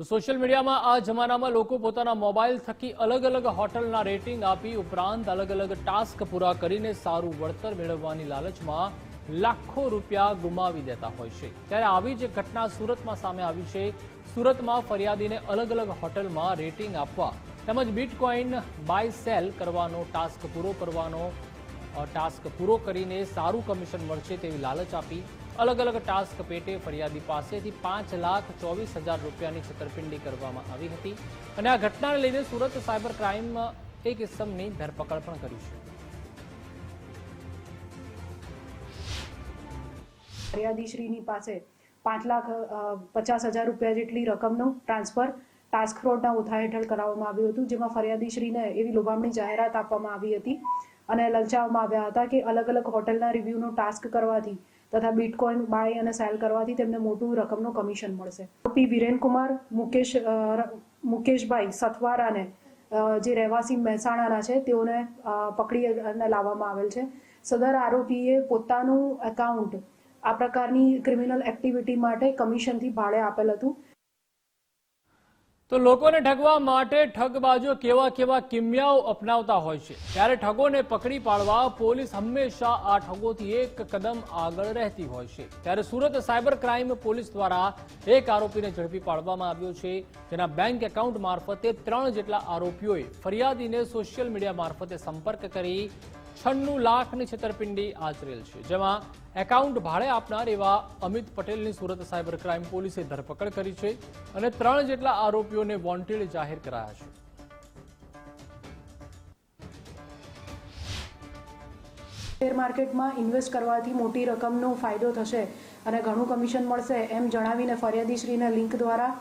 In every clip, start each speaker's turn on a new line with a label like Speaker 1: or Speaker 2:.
Speaker 1: તો સોશિયલ મીડિયામાં આ જમાનામાં લોકો પોતાના મોબાઈલ થકી અલગ અલગ હોટલના રેટિંગ આપી ઉપરાંત અલગ અલગ ટાસ્ક પૂરા કરીને સારું વળતર મેળવવાની લાલચમાં લાખો રૂપિયા ગુમાવી દેતા હોય છે. ત્યારે આવી જ ઘટના સુરતમાં સામે આવી છે. સુરતમાં ફરિયાદીને અલગ અલગ હોટલમાં રેટિંગ આપવા તેમજ બિટકોઇન બાય સેલ કરવાનો ટાસ્ક પૂરો કરવાનો ટાસ્ક પૂરો કરીને સારું કમિશન મળશે તેવી લાલચ આપી અલગ અલગ ટાસ્ક પેટે ફરિયાદી પાસેથી પાંચ લાખ ચોવીસ હજાર રૂપિયાની છેતરપિંડી કરવામાં આવી હતી. અને આ ઘટનાને લઈને સુરત સાયબર ક્રાઇમ એક ઇસમની ધરપકડ પણ કરી છે.
Speaker 2: ફરિયાદીશ્રીની પાસે પાંચ લાખ પચાસ હજાર રૂપિયા જેટલી રકમનું ટ્રાન્સફર ટાસ્ક ફ્રોડના ઉથા હેઠળ કરાવવામાં આવ્યું હતું, જેમાં ફરિયાદીશ્રીને એવી લોભામણી જાહેરાત આપવામાં આવી હતી અને લલચાવવામાં આવ્યા હતા કે અલગ અલગ હોટલના રિવ્યુનો ટાસ્ક કરવાથી તથા બિટકોઇન બાય અને સેલ કરવાથી તેમને મોટું રકમનું કમિશન મળશે. પી વિરેનકુમાર મુકેશ મુકેશભાઈ સથવારાને જે રહેવાસી મહેસાણાના છે, તેઓને પકડી લાવવામાં આવેલ છે. સદર આરોપીએ પોતાનું એકાઉન્ટ આ પ્રકારની ક્રિમિનલ એક્ટિવિટી માટે કમિશનથી ભાડે આપેલ હતું.
Speaker 1: તો લોકોને ઠગવા માટે ઠગબાજો કેવા કેવા કિમિયાઓ અપનાવતા હોય છે. ત્યારે ઠગોને પકડી પાડવા પોલીસ હંમેશા આ ઠગોથી એક કદમ આગળ રહેતી હોય છે. ત્યારે સુરત સાયબર ક્રાઇમ પોલીસ દ્વારા એક આરોપીને ઝડપી પાડવામાં આવ્યો છે. જેના બેંક એકાઉન્ટ મારફતે ત્રણ જેટલા આરોપીઓએ ફરિયાદીને સોશિયલ મીડિયા મારફતે સંપર્ક કરી છન્નું લાખની છેતરપિંડી આચરેલ છે, જેમાં એકાઉન્ટ ભાડે આપનાર એવા અમિત પટેલની સુરત સાયબર ક્રાઇમ પોલીસે ધરપકડ કરી છે અને ત્રણ જેટલા આરોપીઓને વોન્ટેડ જાહેર કરાયા છે.
Speaker 2: શેર માર્કેટમાં ઇન્વેસ્ટ કરવાથી મોટી રકમનો ફાયદો થશે અને ઘણું કમિશન મળશે એમ જણાવીને ફરિયાદીશ્રીને લિંક દ્વારા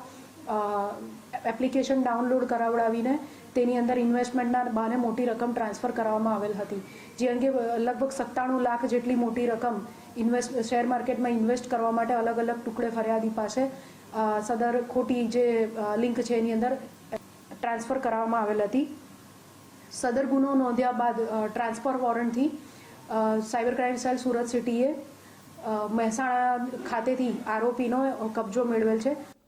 Speaker 2: એપ્લિકેશન ડાઉનલોડ કરાવડાવીને તેની અંદર ઇન્વેસ્ટમેન્ટના બહાને મોટી રકમ ટ્રાન્સફર કરવામાં આવેલ હતી. જે અંગે લગભગ સત્તાણું લાખ જેટલી મોટી રકમ ઇન્વેસ્ટ શેર માર્કેટમાં ઇન્વેસ્ટ કરવા માટે અલગ અલગ ટુકડે ફરિયાદી પાસે સદર ખોટી જે લિંક છે એની અંદર ટ્રાન્સફર કરાવવામાં આવેલ હતી. સદર ગુનો નોંધ્યા બાદ ટ્રાન્સફર વોરંટથી સાયબર ક્રાઇમ સેલ સુરત સિટીએ મહેસાણા ખાતેથી આરોપીનો કબજો મેળવેલ છે.